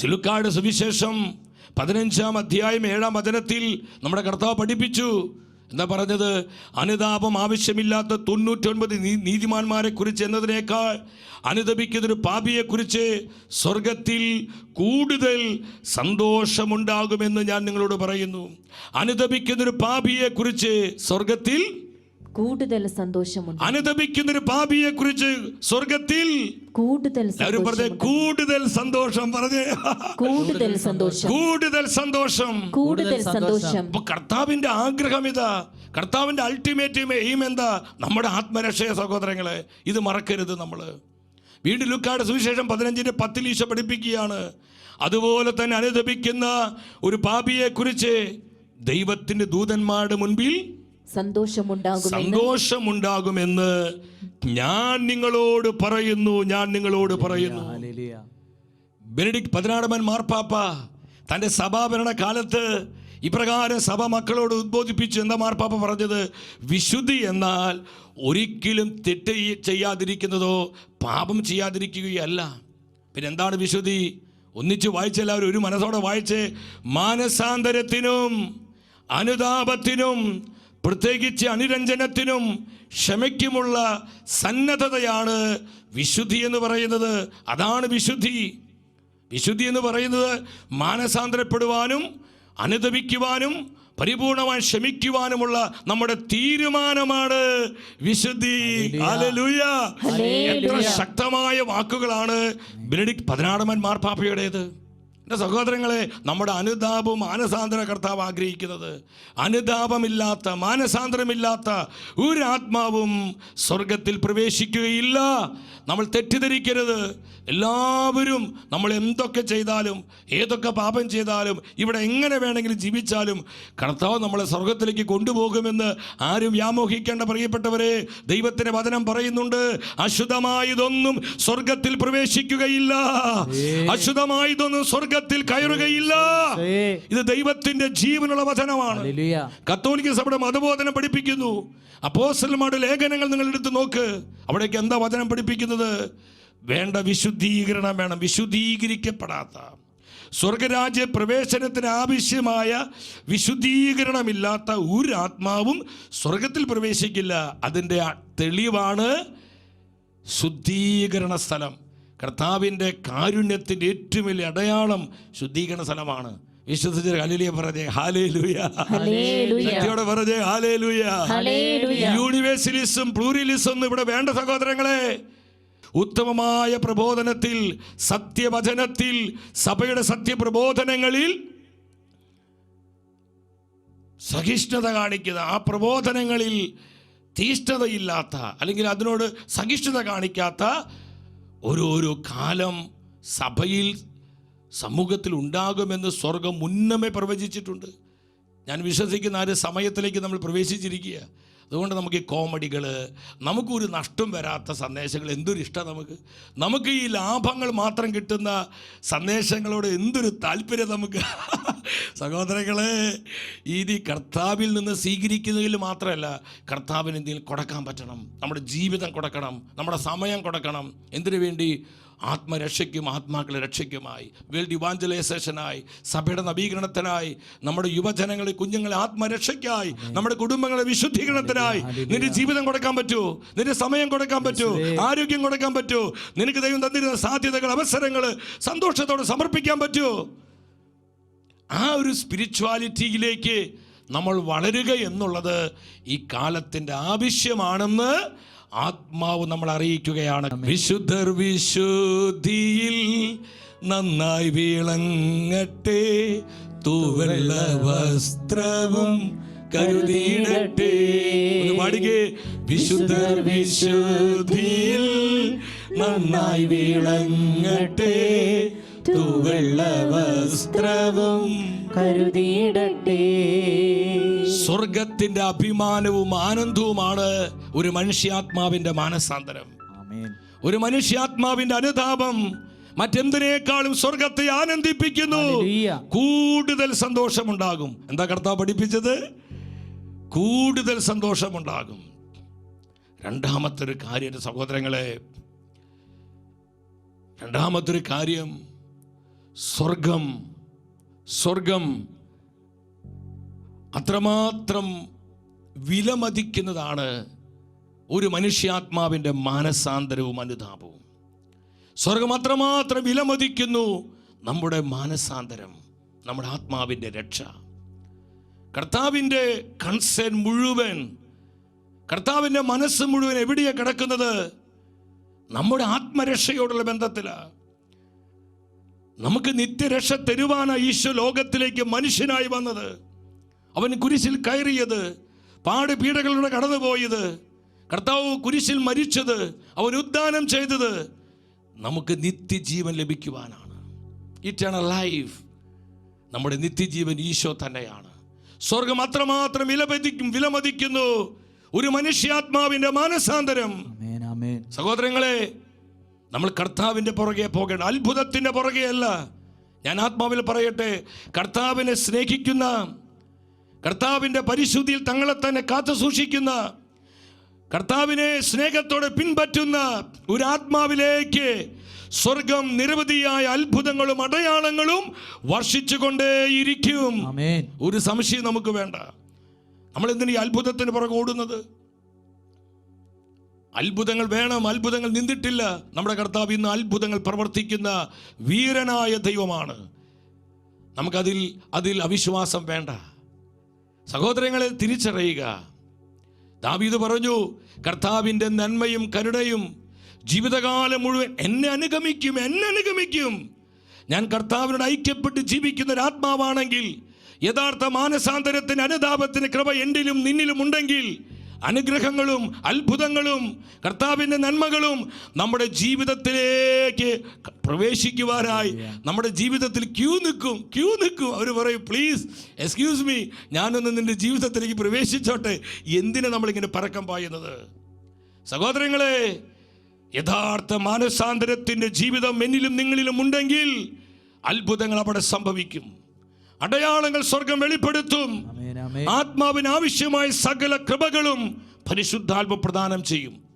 ചിലുക്കാട് സുവിശേഷം പതിനഞ്ചാം അധ്യായം ഏഴാം വചനത്തിൽ നമ്മുടെ കർത്താവ് പഠിപ്പിച്ചു. എന്താ പറഞ്ഞത്? അനുതാപം ആവശ്യമില്ലാത്ത തൊണ്ണൂറ്റൊൻപത് നീ- നീതിമാന്മാരെ കുറിച്ച് എന്നതിനേക്കാൾ അനുതപിക്കുന്നൊരു പാപിയെക്കുറിച്ച് സ്വർഗത്തിൽ കൂടുതൽ സന്തോഷമുണ്ടാകുമെന്ന് ഞാൻ നിങ്ങളോട് പറയുന്നു. അനുതപിക്കുന്നൊരു പാപിയെക്കുറിച്ച് സ്വർഗത്തിൽ കൂടുതൽ സന്തോഷമുണ്ട്. അനുദപിക്കുന്ന ഒരു പാപിയെ കുറിച്ച് സ്വർഗത്തിൽ കൂടുതൽ കൂടുതൽ സന്തോഷം പറഞ്ഞു. കൂടുതൽ സന്തോഷം. കൂടുതൽ സന്തോഷം. കൂടുതൽ സന്തോഷം. കർത്താവിന്റെ ആഗ്രഹം ഇതാ. കർത്താവിന്റെ അൾട്ടിമേറ്റ് എയിം എന്താ? നമ്മുടെ ആത്മരക്ഷയ സഹോദരങ്ങളെ ഇത് മറക്കരുത് നമ്മൾ വീണ്ടും ലുക്കാട് സുവിശേഷം പതിനഞ്ചിന്റെ പത്തിൽ ഈശ പഠിപ്പിക്കുകയാണ്. അതുപോലെ തന്നെ അനുദപിക്കുന്ന ഒരു പാപിയെ കുറിച്ച് ദൈവത്തിന്റെ ദൂതന്മാരുടെ മുൻപിൽ സന്തോഷമുണ്ടാകുമെന്ന്? സന്തോഷമുണ്ടാകുമെന്ന് ഞാൻ നിങ്ങളോട് പറയുന്നു ഞാൻ നിങ്ങളോട് പറയുന്നു. ഹല്ലേലൂയ. ബെനഡിക്ട് പതിനാടമൻ മാർപ്പാപ്പ തന്റെ സഭാഭരണ കാലത്ത് ഇപ്രകാരം സഭ മക്കളോട് ഉദ്ബോധിപ്പിച്ചു. എന്താ മാർപ്പാപ്പ പറഞ്ഞത്? വിശുദ്ധി എന്നാൽ ഒരിക്കലും തെറ്റ് ചെയ്യാതിരിക്കുന്നതോ പാപം ചെയ്യാതിരിക്കുകയല്ല. പിന്നെ എന്താണ് വിശുദ്ധി? ഒന്നിച്ച് വായിച്ചെല്ലാവരും ഒരു മനസ്സോടെ വായിച്ച്. മാനസാന്തരത്തിനും അനുതാപത്തിനും പ്രത്യേകിച്ച് അനുരഞ്ജനത്തിനും ക്ഷമയ്ക്കുമുള്ള സന്നദ്ധതയാണ് വിശുദ്ധി എന്ന് പറയുന്നത്. അതാണ് വിശുദ്ധി. വിശുദ്ധി എന്ന് പറയുന്നത് മാനസാന്തരപ്പെടുവാനും അനുദപിക്കുവാനും പരിപൂർണമായി ക്ഷമിക്കുവാനുമുള്ള നമ്മുടെ തീരുമാനമാണ് വിശുദ്ധി. എത്ര ശക്തമായ വാക്കുകളാണ് ബെനഡിക്ട് പതിനാടമൻ മാർപ്പാപ്പയുടേത്. എന്റെ സഹോദരങ്ങളെ നമ്മുടെ അനുതാപവും മാനസാന്തര കർത്താവ് ആഗ്രഹിക്കുന്നത്. അനുതാപമില്ലാത്ത മാനസാന്തരമില്ലാത്ത ഒരു ആത്മാവും സ്വർഗത്തിൽ പ്രവേശിക്കുകയില്ല. നമ്മൾ തെറ്റിദ്ധരിക്കരുത്. എല്ലാവരും നമ്മൾ എന്തൊക്കെ ചെയ്താലും ഏതൊക്കെ പാപം ചെയ്താലും ഇവിടെ എങ്ങനെ വേണമെങ്കിലും ജീവിച്ചാലും കർത്താവ് നമ്മളെ സ്വർഗത്തിലേക്ക് കൊണ്ടുപോകുമെന്ന് ആരും വ്യാമോഹിക്കേണ്ട പ്രിയപ്പെട്ടവരെ ദൈവത്തിന്റെ വചനം പറയുന്നുണ്ട് അശുദ്ധമായതൊന്നും സ്വർഗത്തിൽ പ്രവേശിക്കുകയില്ല. അശുദ്ധമായതൊന്നും സ്വർഗത്തിൽ കയറുകയില്ല. ഇത് ദൈവത്തിന്റെ ജീവനുള്ള വചനമാണ്. കത്തോലിക്ക സഭയുടെ മതബോധനം പഠിപ്പിക്കുന്നു. അപ്പോസ്റ്റലന്മാരുടെ ലേഖനങ്ങൾ നിങ്ങൾ എടുത്ത് നോക്ക്. അവിടേക്ക് എന്താ വചനം പഠിപ്പിക്കുന്നത്? വേണ്ട വിശുദ്ധീകരണം വേണം. വിശുദ്ധീകരിക്കപ്പെടാത്ത. സ്വർഗരാജ്യ പ്രവേശനത്തിന് ആവശ്യമായ വിശുദ്ധീകരണമില്ലാത്ത ഒരു ആത്മാവും സ്വർഗത്തിൽ പ്രവേശിക്കില്ല. അതിന്റെ തെളിവാണ് ശുദ്ധീകരണ സ്ഥലം. കർത്താവിന്റെ കാരുണ്യത്തിന്റെ ഏറ്റവും വലിയ അടയാളം ശുദ്ധീകരണ സ്ഥലമാണ് വിശ്വസിച്ച ഹലിലിയ പറഞ്ഞേ ഹാലേ ലൂയ ഹല്ലേലൂയ. ശക്തിയോടെ പറഞ്ഞേ ഹാലേ ലൂയ. യൂണിവേഴ്സലിസം പ്ലൂറിലിസം ഇവിടെ വേണ്ട സഹോദരങ്ങളെ ഉത്തമമായ പ്രബോധനത്തിൽ സത്യവചനത്തിൽ സഭയുടെ സത്യപ്രബോധനങ്ങളിൽ സഹിഷ്ണുത കാണിക്കുന്ന ആ പ്രബോധനങ്ങളിൽ തീഷ്ണതയില്ലാത്ത അല്ലെങ്കിൽ അതിനോട് സഹിഷ്ണുത കാണിക്കാത്ത ഒരു കാലം സഭയിൽ സമൂഹത്തിൽ ഉണ്ടാകുമെന്ന് സ്വർഗം മുന്നമേ പ്രവചിച്ചിട്ടുണ്ട്. ഞാൻ വിശ്വസിക്കുന്ന ആ ഒരു സമയത്തിലേക്ക് നമ്മൾ പ്രവേശിച്ചിരിക്കുക. അതുകൊണ്ട് നമുക്ക് ഈ കോമഡികൾ നമുക്കൊരു നഷ്ടം വരാത്ത സന്ദേശങ്ങൾ എന്തൊരു ഇഷ്ടം നമുക്ക്? നമുക്ക് ഈ ലാഭങ്ങൾ മാത്രം കിട്ടുന്ന സന്ദേശങ്ങളോട് എന്തൊരു താല്പര്യം നമുക്ക്? സഹോദരങ്ങളെ ഇനി കർത്താവിൽ നിന്ന് സ്വീകരിക്കുന്നതിൽ മാത്രമല്ല കർത്താവിന് എന്തെങ്കിലും കൊടുക്കാൻ പറ്റണം. നമ്മുടെ ജീവിതം കൊടുക്കണം നമ്മുടെ സമയം കൊടുക്കണം. എന്തിനു വേണ്ടി? ആത്മരക്ഷയ്ക്കും ആത്മാക്കളെ രക്ഷയ്ക്കുമായി വേൾഡ് ഇവാഞ്ചലൈസേഷനായി സഭയുടെ നവീകരണത്തിനായി നമ്മുടെ യുവജനങ്ങളെ കുഞ്ഞുങ്ങളെ ആത്മരക്ഷയ്ക്കായി നമ്മുടെ കുടുംബങ്ങളെ വിശുദ്ധീകരണത്തിനായി. നിന്റെ ജീവിതം കൊടുക്കാൻ പറ്റൂ നിന്റെ സമയം കൊടുക്കാൻ പറ്റൂ ആരോഗ്യം കൊടുക്കാൻ പറ്റൂ നിനക്ക് ദൈവം തന്നിരുന്ന സാധ്യതകൾ അവസരങ്ങൾ സന്തോഷത്തോടെ സമർപ്പിക്കാൻ പറ്റുമോ ആ ഒരു സ്പിരിച്വാലിറ്റിയിലേക്ക് നമ്മൾ വളരുക എന്നുള്ളത് ഈ കാലത്തിന്റെ ആവശ്യമാണെന്ന് ആത്മാവ് നമ്മൾ അറിയിക്കുകയാണ്. വിശുദ്ധർ വിശുദ്ധിയിൽ നന്നായി വിളങ്ങട്ടെ തൂവെള്ള വസ്ത്രവും കരുതിയിടട്ടെ. പാടുകെ വിശുദ്ധർ വിശുദ്ധിയിൽ നന്നായി വിളങ്ങട്ടെ വസ്ത്രവും കരുതിയിടട്ടെ. സ്വർഗത്തിന്റെ അഭിമാനവും ആനന്ദവുമാണ് ഒരു മനുഷ്യാത്മാവിന്റെ മാനസാന്തരം. ആമേൻ. ഒരു മനുഷ്യാത്മാവിന്റെ അനുതാപം മറ്റെന്തിനേക്കാളും സ്വർഗത്തെ ആനന്ദിപ്പിക്കുന്നു. ഹല്ലേലൂയ. കൂടുതൽ സന്തോഷമുണ്ടാകും. എന്താ കർത്താവ് പഠിപ്പിച്ചത്? കൂടുതൽ സന്തോഷമുണ്ടാകും. രണ്ടാമത്തെ ഒരു കാര്യം സഹോദരങ്ങളെ രണ്ടാമത്തെ ഒരു കാര്യം സ്വർഗം സ്വർഗം അത്രമാത്രം വിലമതിക്കുന്നതാണ് ഒരു മനുഷ്യാത്മാവിന്റെ മാനസാന്തരവും അനുതാപവും. സ്വർഗം അത്രമാത്രം വിലമതിക്കുന്നു നമ്മുടെ മാനസാന്തരം നമ്മുടെ ആത്മാവിന്റെ രക്ഷ. കർത്താവിന്റെ കൺസേൺ മുഴുവൻ കർത്താവിന്റെ മനസ്സ് മുഴുവൻ എവിടെയാണ് കിടക്കുന്നത്? നമ്മുടെ ആത്മരക്ഷയോടുള്ള ബന്ധത്തിലാണ്. നമുക്ക് നിത്യരക്ഷ തരുവാന ഈശോ ലോകത്തിലേക്ക് മനുഷ്യനായി വന്നത്. അവൻ കുരിശിൽ കയറിയത് പാട് പീഡകളിലൂടെ കടന്നുപോയത് കർത്താവ് കുരിശിൽ മരിച്ചത് അവൻ ഉദ്ദാനം ചെയ്തത് നമുക്ക് നിത്യജീവൻ ലഭിക്കുവാനാണ്. ഇറ്റേണൽ ലൈഫ് നമ്മുടെ നിത്യജീവൻ ഈശോ തന്നെയാണ്. സ്വർഗം അത്രമാത്രം വിലപതിക്കും വിലമതിക്കുന്നു. ഒരു മനുഷ്യാത്മാവിന്റെ മാനസാന്തരം. സഹോദരങ്ങളെ നമ്മൾ കർത്താവിന്റെ പുറകെ പോകേണ്ട അത്ഭുതത്തിന്റെ പുറകെയല്ല. ഞാൻ ആത്മാവിൽ പറയട്ടെ കർത്താവിനെ സ്നേഹിക്കുന്ന കർത്താവിന്റെ പരിശുദ്ധിയിൽ തങ്ങളെ തന്നെ കാത്തു സൂക്ഷിക്കുന്ന കർത്താവിനെ സ്നേഹത്തോടെ പിൻപറ്റുന്ന ഒരു ആത്മാവിലേക്ക് സ്വർഗം നിരവധിയായ അത്ഭുതങ്ങളും അടയാളങ്ങളും വർഷിച്ചുകൊണ്ടേയിരിക്കും. ഒരു സംശയം നമുക്ക് വേണ്ട. നമ്മൾ എന്തിനീ അത്ഭുതത്തിന് പുറകെ ഓടുന്നത്? അത്ഭുതങ്ങൾ വേണം അത്ഭുതങ്ങൾ നിന്നിട്ടില്ല നമ്മുടെ കർത്താവ് ഇന്ന് അത്ഭുതങ്ങൾ പ്രവർത്തിക്കുന്ന വീരനായ ദൈവമാണ്. നമുക്കതിൽ അതിൽ അവിശ്വാസം വേണ്ട. സഹോദരങ്ങളെ തിരിച്ചറിയുക. ദാവീദ് പറഞ്ഞു കർത്താവിന്റെ നന്മയും കരുണയും ജീവിതകാലം മുഴുവൻ എന്നെ അനുഗമിക്കും എന്നെ അനുഗമിക്കും. ഞാൻ കർത്താവിനോട് ഐക്യപ്പെട്ട് ജീവിക്കുന്ന ഒരു ആത്മാവാണെങ്കിൽ യഥാർത്ഥ മാനസാന്തരത്തിന് അനുതാപത്തിന് കൃപ എന്നിലും നിന്നിലും ഉണ്ടെങ്കിൽ അനുഗ്രഹങ്ങളും അത്ഭുതങ്ങളും കർത്താവിന്റെ നന്മകളും നമ്മുടെ ജീവിതത്തിലേക്ക് പ്രവേശിക്കുവാനായി നമ്മുടെ ജീവിതത്തിൽ ക്യൂ നിൽക്കും ക്യൂ നിൽക്കും. അവർ പറയും പ്ലീസ് എക്സ്ക്യൂസ് മീ ഞാനൊന്ന് നിന്റെ ജീവിതത്തിലേക്ക് പ്രവേശിച്ചോട്ടെ. എന്തിനാ നമ്മളിങ്ങനെ പരക്കം പായുന്നത്? സഹോദരങ്ങളെ യഥാർത്ഥ മാനസാന്തരത്തിന്റെ ജീവിതം എന്നിലും നിങ്ങളിലും ഉണ്ടെങ്കിൽ അത്ഭുതങ്ങൾ അവിടെ സംഭവിക്കും. അടയാളങ്ങൾ സ്വർഗം വെളിപ്പെടുത്തും. ആത്മാവിന് ആവശ്യമായ സകല കൃപകളും പരിശുദ്ധാത്മ പ്രദാനം ചെയ്യും.